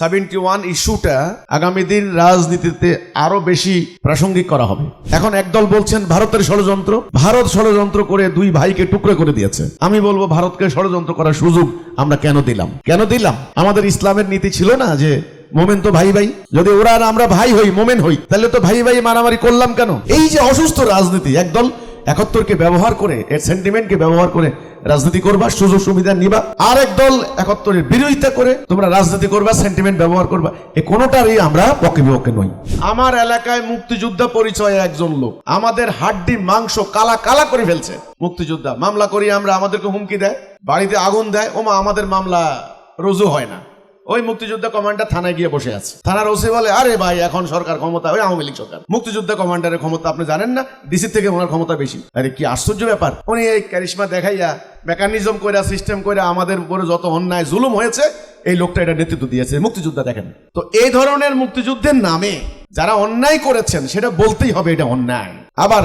Seventy one ইস্যুটা আগামী দিন রাজনীতিতে আরও বেশি প্রাসঙ্গিক করা হবে। এখন একদল বলছেন, ভারতের ষড়যন্ত্র। ভারত ষড়যন্ত্র করে দুই ভাইকে টুকরো করে দিয়েছে। আমি বলব, ভারতকে ষড়যন্ত্র করার সুযোগ আমরা কেন দিলাম? কেন দিলাম? আমাদের ইসলামের নীতি ছিল না যে, মোমেন তো ভাই ভাই। যদি ওরা আর আমরা ভাই হই, মোমেন হই, তাহলে তো ভাই ভাই মারামারি করলাম কেন? এই যে অসুস্থ রাজনীতি, একদল একাত্তরকে ব্যবহার করে, এর সেন্টিমেন্টকে ব্যবহার করে রাজনীতি করবা, সুযোগ সুবিধা নিবা। আর একদল একাত্তরের বিরোধিতা করে, তোমরা রাজনীতি করবা সেন্টিমেন্ট ব্যবহার করবা। এ কোনোটারই আমরা পক্ষে বিপক্ষে নই। আমার এলাকায় মুক্তিযোদ্ধা পরিচয়ে একজন লোক। আমাদের হাড্ডি, মাংস কালা কালা করে ফেলছে। মুক্তিযোদ্ধা, মামলা করি আমরা আমাদেরকে হুমকি দেয়, বাড়িতে আগুন দেয়। ওমা, আমাদের মামলা রুজু হয় না। ওই মুক্তিযোদ্ধা কমান্ডার থানায় গিয়ে বসে আছে। থানার ওসি বলে, আরে ভাই, এখন সরকার ক্ষমতা, ওই আওয়ামী লীগ সরকার। মুক্তিযোদ্ধা কমান্ডারের ক্ষমতা আপনি জানেন না? ডিসির থেকে ওনার ক্ষমতা বেশি। আরে, কি আশ্চর্য ব্যাপার। উনি এই ক্যারিশমা দেখাইয়া, মেকানিজম কইরা, সিস্টেম কইরা আমাদের উপরে যত অন্যায়, জুলুম হয়েছে, এই লোকটা এটা নেতৃত্ব দিয়েছে। মুক্তিযোদ্ধা দেখেন। তো এই ধরনের মুক্তিযুদ্ধের নামে যারা অন্যায় করেছেন, সেটা বলতেই হবে এটা অন্যায়। আবার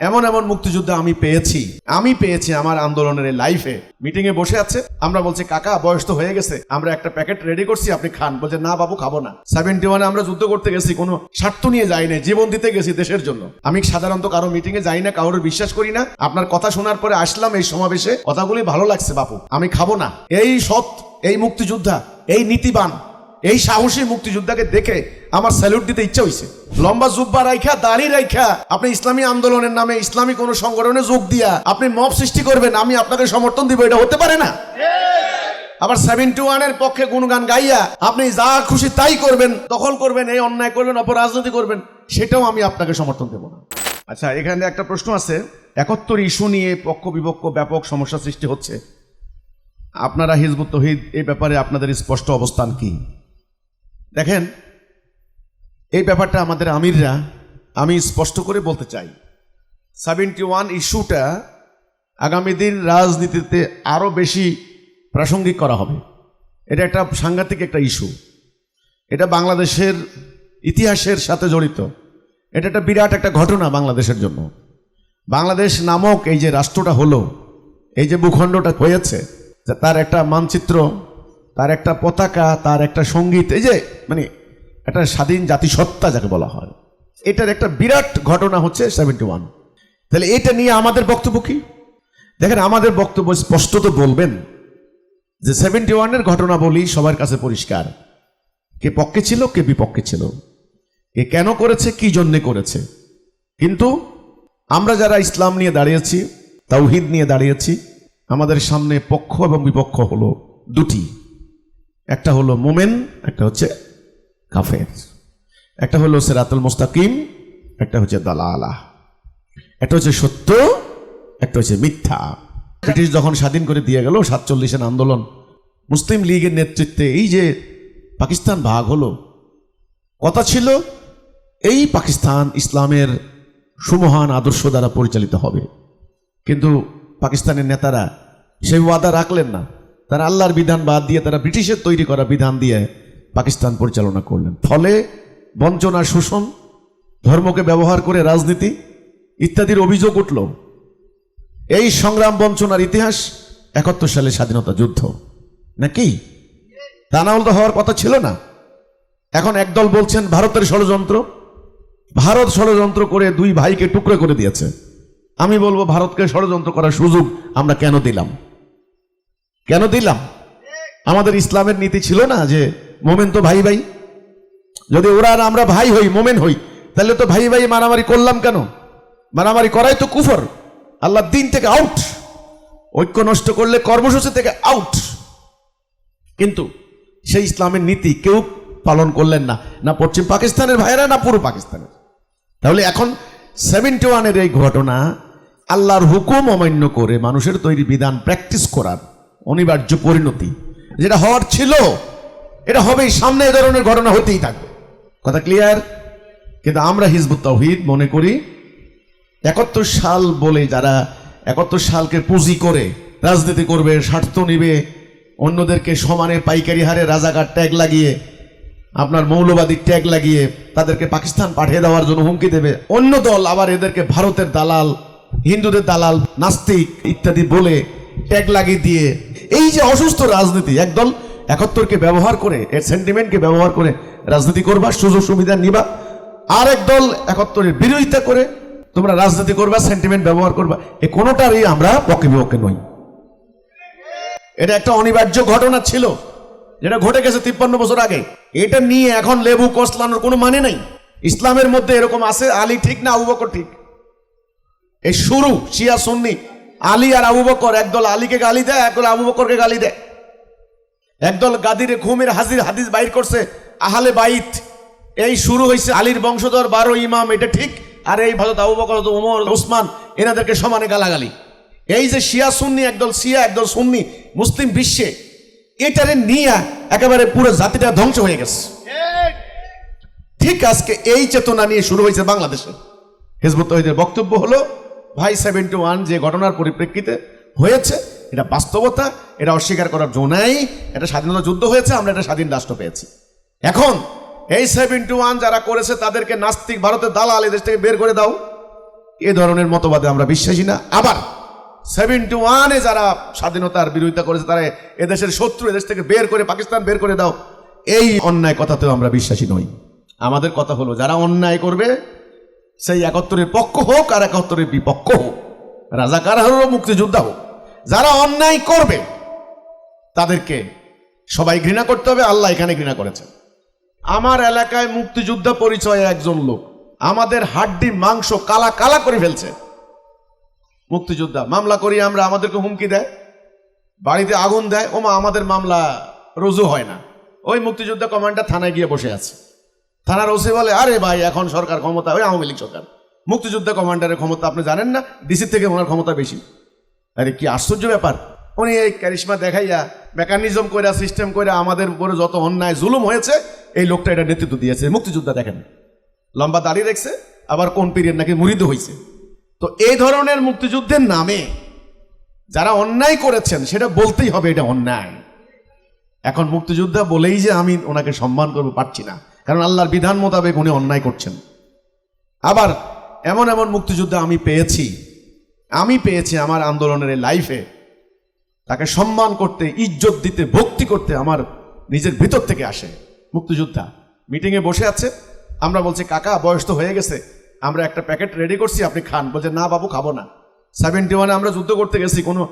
এমন এমন মুক্তিযুদ্ধ আমি পেয়েছি আমি পেয়েছি আমার আন্দোলনের লাইফে মিটিং এ। বসে আছে, আমরা বলছি, কাকা, বয়স তো হয়ে গেছে, আমরা একটা প্যাকেট রেডি করছি, আপনি খান। বলছে, না বাবু, খাব না। সেভেন্টি ওয়ানে আমরা যুদ্ধ করতে গেছি, কোনো স্বার্থ নিয়ে যাই না জীবন দিতে গেছি দেশের জন্য। আমি সাধারণত কারও মিটিং এ যাই না, কারোর বিশ্বাস করি না। আপনার কথা শোনার পরে আসলাম এই সমাবেশে, কথাগুলি ভালো লাগছে বাপু, আমি খাব না। এই সৎ, এই মুক্তিযোদ্ধা, এই নীতিবান এই সাহসী মুক্তিযোদ্ধাকে দেখে আমার স্যালুট দিতে ইচ্ছা হইছে। লম্বা জুব্বা রাইখা, দাড়ি রাইখা, আপনি ইসলামী আন্দোলনের নামে ইসলামী কোন সংগঠনে যোগ দিয়া আপনি মব সৃষ্টি করবেন, আমি আপনাকে সমর্থন দিব, এটা হতে পারে না। আবার সেভেন্টি ওয়ানের পক্ষে গুণগান গাইয়া আপনি যা খুশি তাই করবেন, দখল করবেন, এই অন্যায় করবেন, অপরাজনীতি করবেন, সেটাও আমি আপনাকে সমর্থন দেব না। আচ্ছা এখানে একটা প্রশ্ন আছে। একাত্তর ইস্যু নিয়ে পক্ষ বিপক্ষ ব্যাপক সমস্যা সৃষ্টি হচ্ছে। আপনারা হিজবুত তহিদ, এই ব্যাপারে আপনাদের স্পষ্ট অবস্থান কি? দেখেন, এই ব্যাপারটা আমাদের আমিররা, আমি স্পষ্ট করে বলতে চাই। সেভেন্টি ওয়ান ইস্যুটা আগামী দিন রাজনীতিতে আরও বেশি প্রাসঙ্গিক করা হবে। এটা একটা সাংঘাতিক একটা ইস্যু। এটা বাংলাদেশের ইতিহাসের সাথে জড়িত। এটা একটা বিরাট একটা ঘটনা বাংলাদেশের জন্য। বাংলাদেশ নামক এই যে রাষ্ট্রটা হলো, এই যে ভূখণ্ডটা হয়েছে তার একটা মানচিত্র তার একটা পতাকা, তার একটা সংগীত, এই যে মানে একটা স্বাধীন জাতিসত্তা যাকে বলা হয়। এটার একটা বিরাট ঘটনা হচ্ছে সেভেন্টি ওয়ান তাহলে এটা নিয়ে আমাদের বক্তব্য কি? দেখেন, আমাদের বক্তব্য স্পষ্ট তো বলবেন যে সেভেন্টি ওয়ানের ঘটনা বলি সবার কাছে পরিষ্কার। কে পক্ষে ছিল, কে বিপক্ষে ছিল। কে কেন করেছে, কি জন্যে করেছে। কিন্তু আমরা যারা ইসলাম নিয়ে দাঁড়িয়েছি, তাওহিদ নিয়ে দাঁড়িয়েছি, আমাদের সামনে পক্ষ এবং বিপক্ষ হলো দুটি। একটা হলো মোমেন, একটা হচ্ছে কাফের। একটা হলো সেরাতুল মুস্তাকিম, একটা হচ্ছে দালালা। একটা হচ্ছে সত্য, একটা হচ্ছে মিথ্যা। ব্রিটিশ যখন স্বাধীন করে দিয়ে গেল, সাতচল্লিশের আন্দোলন, মুসলিম লীগের নেতৃত্বে এই যে পাকিস্তান ভাগ হলো, কথা ছিল এই পাকিস্তান ইসলামের সুমহান আদর্শ দ্বারা পরিচালিত হবে। কিন্তু পাকিস্তানের নেতারা সেই ওয়াদা রাখলেন না। তারা আল্লাহর বিধান বাদ দিয়ে তারা ব্রিটিশের তৈরি করা বিধান দিয়ে পাকিস্তান পরিচালনা করলেন। ফলে বঞ্চনা শোষণ, ধর্মকে ব্যবহার করে রাজনীতি ইত্যাদির অভিযোগ উঠল। এই সংগ্রাম বঞ্চনার ইতিহাস একাত্তর সালে স্বাধীনতা যুদ্ধ। নাকি? তা না হওয়ার কথা ছিল না। এখন একদল বলছেন, ভারতের ষড়যন্ত্র, ভারত ষড়যন্ত্র করে দুই ভাইকে টুকরো করে দিয়েছে। আমি বলব, ভারতকে ষড়যন্ত্র করার সুযোগ আমরা কেন দিলাম? কেন দিলাম? আমাদের ইসলামের নীতি ছিল না যে, মোমেন তো ভাই ভাই। যদি ওরা আর আমরা ভাই হই, মোমেন হই, তাহলে তো ভাই ভাই মারামারি করলাম কেন? মারামারি করাই তো কুফর। আল্লাহ দিন থেকে আউট ঐক্য নষ্ট করলে কর্মসূচি থেকে আউট কিন্তু সেই ইসলামের নীতি কেউ পালন করলেন না না পশ্চিম পাকিস্তানের ভাইয়েরা, না পুরো পাকিস্তানের। তাহলে এখন সেভেন্টি ওয়ানের এই ঘটনা, আল্লাহর হুকুম অমান্য করে মানুষের তৈরি বিধান প্র্যাকটিস করার অনিবার্য পরিণতি। যেটা হওয়ার ছিল, এটা হবেই, সামনে এ ধরনের ঘটনা হতেই থাকবে। কথা ক্লিয়ার কিন্তু আমরা হিজবুত তৌহিদ মনে করি, একাত্তর সাল বলে যারা একাত্তর সালকে পুঁজি করে রাজনীতি করবে, স্বার্থ নিবে, অন্যদেরকে সমানে পাইকারি হারে রাজাকার ট্যাগ লাগিয়ে, আপনার মৌলবাদী ট্যাগ লাগিয়ে তাদেরকে পাকিস্তান পাঠিয়ে দেওয়ার জন্য হুমকি দেবে, অন্য দল আবার এদেরকে ভারতের দালাল, হিন্দুদের দালাল, নাস্তিক ইত্যাদি বলে ট্যাগ লাগিয়ে দিয়ে এই যে অসুস্থ রাজনীতি একদল একাত্তরকে ব্যবহার করে, এর সেন্টিমেন্টকে ব্যবহার করে রাজনীতি করবা সুযোগ সুবিধা নিবা, আরেক দল একাত্তরের বিরোধিতা করে, তোমরা রাজনীতি করবা সেন্টিমেন্ট ব্যবহার করবা, এ কোনোটারই আমরা পক্ষে বিপক্ষে নই। এটা একটা অনিবার্য ঘটনা ছিল, যেটা ঘটে গেছে তিপ্পান্ন বছর আগে। এটা নিয়ে এখন লেবু কসলানোর কোনো মানে নাই। ইসলামের মধ্যে এরকম আছে, আলী ঠিক না, আবু বকর ঠিক। এই শুরু, শিয়া, সুন্নি আলী আর আবু বকর, একদল আলীকে গালি দেয়, একদল আবু বকরকে গালি দেয়। একদল গাদিরে ঘুমের হাজির হাদিস বাইর করছে, আহলে বাইত। এই শুরু হয়েছে আলীর বংশধর বারো ইমাম, এটা ঠিক। আর এই ভারত আবু বকর ওমর ওসমান, এনাদেরকে সমানে গালাগালি। এই যে শিয়া সুন্নি, একদল শিয়া, একদল সুন্নি, মুসলিম বিশ্বে, এটারে নিয়ে একেবারে পুরো জাতিটা ধ্বংস হয়ে গেছে। ঠিক আজকে এই চেতনা নিয়ে শুরু হয়েছে বাংলাদেশে। হেজবুত তহিদের বক্তব্য হলো ভাই সেভেন্টি ওয়ান যে ঘটনার পরিপ্রেক্ষিতে হয়েছে, এটা বাস্তবতা, এটা অস্বীকার করার জো নাই, এটা স্বাধীনতা যুদ্ধ হয়েছে, আমরা এটা স্বাধীন রাষ্ট্র পেয়েছি। এখন, এই সেভেন্টি ওয়ান যারা করেছে, তাদেরকে নাস্তিক ভারতের দালাল এদেশ থেকে বের করে দাও। এ ধরনের মতবাদে আমরা বিশ্বাসী না। আবার সেভেন্টি ওয়ানে যারা স্বাধীনতার বিরোধিতা করেছে, তারা এদেশের শত্রু এদেশ থেকে বের করে, পাকিস্তান বের করে দাও। এই অন্যায় কথাতেও আমরা বিশ্বাসী নই। আমাদের কথা হলো, যারা অন্যায় করবে সেই একাত্তরের পক্ষ হোক আর একাত্তরের বিপক্ষ হোক। রাজাকার হোক মুক্তিযোদ্ধা হোক। যারা অন্যায় করবে, তাদেরকে সবাই ঘৃণা করতে হবে, আল্লাহ এখানে ঘৃণা করেছেন। আমার এলাকায় মুক্তিযোদ্ধা পরিচয়ে একজন লোক আমাদের হাড্ডি, মাংস কালা কালা করে ফেলছে। মুক্তিযোদ্ধা, মামলা করি আমরা, আমাদেরকে হুমকি দেয়। বাড়িতে আগুন দেয়। ওমা, আমাদের মামলা রুজু হয় না। ওই মুক্তিযোদ্ধা কমান্ডার থানায় গিয়ে বসে আছে। থানার ওসি বলে, আরে ভাই, এখন সরকার ক্ষমতা, ওই আওয়ামী লীগ সরকার। মুক্তিযোদ্ধা কমান্ডারের ক্ষমতা আপনি জানেন না ডিসির থেকে ওনার ক্ষমতা বেশি। আরে, কি আশ্চর্য ব্যাপার। উনি এই ক্যারিশমা দেখাইয়া মেকানিজম করে সিস্টেম করে আমাদের উপরে যত অন্যায়, জুলুম হয়েছে, এই লোকটা এটা নেতৃত্ব দিয়েছে, মুক্তিযোদ্ধা দেখেন। লম্বা দাঁড়িয়ে রেখছে, আবার কোন পিরিয়ড নাকি মুড়িদ হয়েছে তো এই ধরনের মুক্তিযুদ্ধের নামে যারা অন্যায় করেছেন, সেটা বলতেই হবে এটা অন্যায়। এখন মুক্তিযোদ্ধা বলেই যে আমি ওনাকে সম্মান করব, পারছি না। কারণ আল্লাহর বিধান মোতাবেক উনি অন্যায় করছেন। আবার এমন এমন মুক্তিযোদ্ধা আমি পেয়েছি আমি পেয়েছি আমার আন্দোলনের লাইফে তাকে সম্মান করতে, ইজ্জত দিতে, ভক্তি করতে আমার নিজের ভিতর থেকে আসে মুক্তিযোদ্ধা। মিটিংয়ে বসে আছে, আমরা বলছি, কাকা, বয়স তো হয়ে গেছে, আমরা একটা প্যাকেট রেডি করছি, আপনি খান। বলছে, না বাবু, খাব না। সেভেন্টি ওয়ানে আমরা যুদ্ধ করতে গেছি, কোনো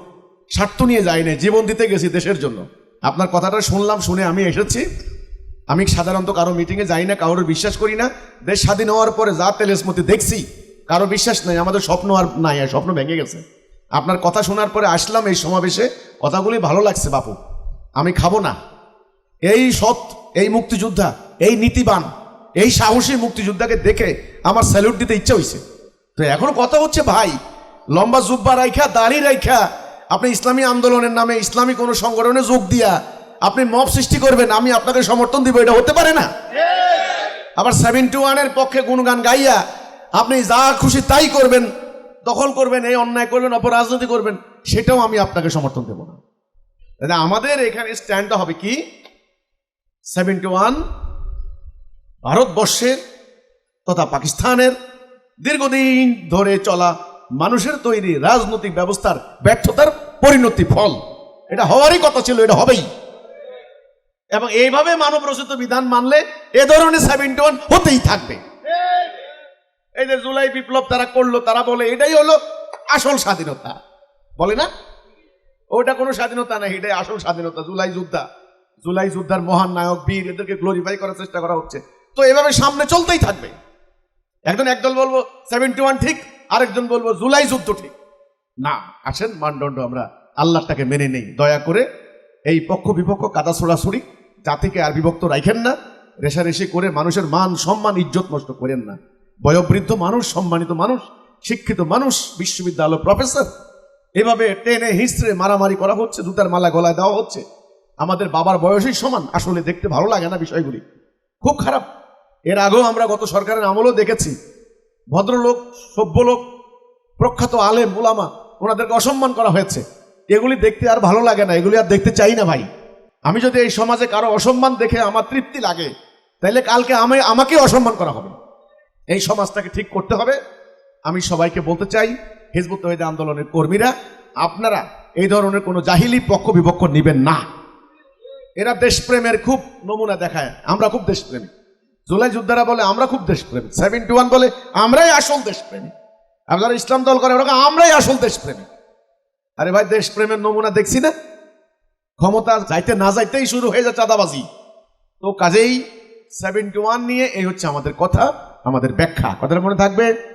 স্বার্থ নিয়ে যাইনি, জীবন দিতে গেছি দেশের জন্য। আপনার কথাটা শুনলাম, শুনে আমি এসেছি। আমি সাধারণত কারও মিটিংয়ে যাই না কারোর বিশ্বাস করি না। দেশ স্বাধীন হওয়ার পরে যা তেলেসমতি দেখছি, কারও বিশ্বাস নাই, আমাদের স্বপ্ন আর নাই, আর স্বপ্ন ভেঙে গেছে। আপনার কথা শোনার পরে আসলাম এই সমাবেশে, কথাগুলি ভালো লাগছে বাপু। আমি খাব না। এই সৎ, এই মুক্তিযোদ্ধা, এই নীতিবান, এই সাহসী মুক্তিযোদ্ধাকে দেখে আমার স্যালুট দিতে ইচ্ছা হয়েছে তো এখন কথা হচ্ছে, ভাই, লম্বা জুব্বা রাইখা, দাড়ি রাইখা, আপনি ইসলামী আন্দোলনের নামে ইসলামী কোনো সংগঠনে যোগ দিয়া আপনি মব সৃষ্টি করবেন, আমি আপনাকে সমর্থন দিব, এটা হতে পারে না। আবার সেভেন টু ওয়ানের পক্ষে গুণগান গাইয়া আপনি যা খুশি তাই করবেন, দখল করবেন, এই অন্যায় করবেন, অপরাজনীতি করবেন, সেটাও আমি আপনাকে সমর্থন দেব না। তাহলে আমাদের এখানে স্ট্যান্ডটা হবে কি? সেভেন্টি ওয়ান ভারতবর্ষের তথা পাকিস্তানের দীর্ঘদিন ধরে চলা মানুষের তৈরি রাজনৈতিক ব্যবস্থার ব্যর্থতার পরিণতি ফল এটা হওয়ারই কথা ছিল, এটা হবেই। এবং এইভাবে মানব রচিত বিধান মানলে এ ধরনের সেভেন্টি ওয়ান হতেই থাকবে। এই যে জুলাই বিপ্লব তারা করল, তারা বলে, এটাই হলো আসল স্বাধীনতা। বলে না? ওটা কোনো স্বাধীনতা না, এটাই আসল স্বাধীনতা, জুলাই যোদ্ধা। জুলাই যোদ্ধার মহান নায়ক, বীর, এদেরকে গ্লোরিফাই করার চেষ্টা করা হচ্ছে। তো এভাবে সামনে চলতেই থাকবে। একজন একদল বলব সেভেন্টি ওয়ান ঠিক, আরেকজন বলব, জুলাই যুদ্ধ ঠিক। না, আসেন, মানদণ্ড আমরা আল্লাহটাকে মেনে নেই। দয়া করে এই পক্ষ বিপক্ষ কাদা ছোড়াছড়ি। জাতিকে আর বিভক্ত রাখেন না, রেশারেশি করে মানুষের মান, সম্মান, ইজ্জত নষ্ট করেন না। বয়োবৃদ্ধ মানুষ, সম্মানিত মানুষ, শিক্ষিত মানুষ বিশ্ববিদ্যালয় প্রফেসর, এভাবে টেনে হিস্ট্রে মারামারি করা হচ্ছে, জুতার মালা গলায় দেওয়া হচ্ছে। আমাদের বাবার বয়সই সমান, আসলে দেখতে ভালো লাগে না বিষয়গুলি। খুব খারাপ। এর আগেও আমরা গত সরকারের আমলেও দেখেছি, ভদ্রলোক সভ্য লোক প্রখ্যাত আলেম ওলামা ওনাদেরকে অসম্মান করা হয়েছে। এগুলি দেখতে আর ভালো লাগে না, এগুলি আর দেখতে চাই না ভাই। আমি যদি এই সমাজে কারও অসম্মান দেখে আমার তৃপ্তি লাগে তাহলে কালকে আমি আমাকে অসম্মান করা হবে। এই সমাজটাকে ঠিক করতে হবে। আমি সবাইকে বলতে চাই, হিজবুত তহিদ আন্দোলনের কর্মীরা, আপনারা এই ধরনের কোনো জাহিলি পক্ষ বিপক্ষ নেবেন না। এরা দেশপ্রেমের খুব নমুনা দেখায়। আমরা খুব দেশপ্রেমী। জুলাই যোদ্ধারা বলে, আমরা খুব দেশপ্রেমী। সেভেন্টি ওয়ান বলে, আমরাই আসল দেশপ্রেমী। আপনারা ইসলাম দল করে, ওরা আমরাই আসল দেশপ্রেমী। আরে ভাই, দেশপ্রেমের নমুনা দেখছি না? ক্ষমতা যাইতে না যাইতেই শুরু হয়ে যায় চাঁদাবাজি। তো কাজেই সেভেন্টি ওয়ান নিয়ে এই হচ্ছে আমাদের কথা, আমাদের ব্যাখ্যা। কথাটা মনে থাকবে?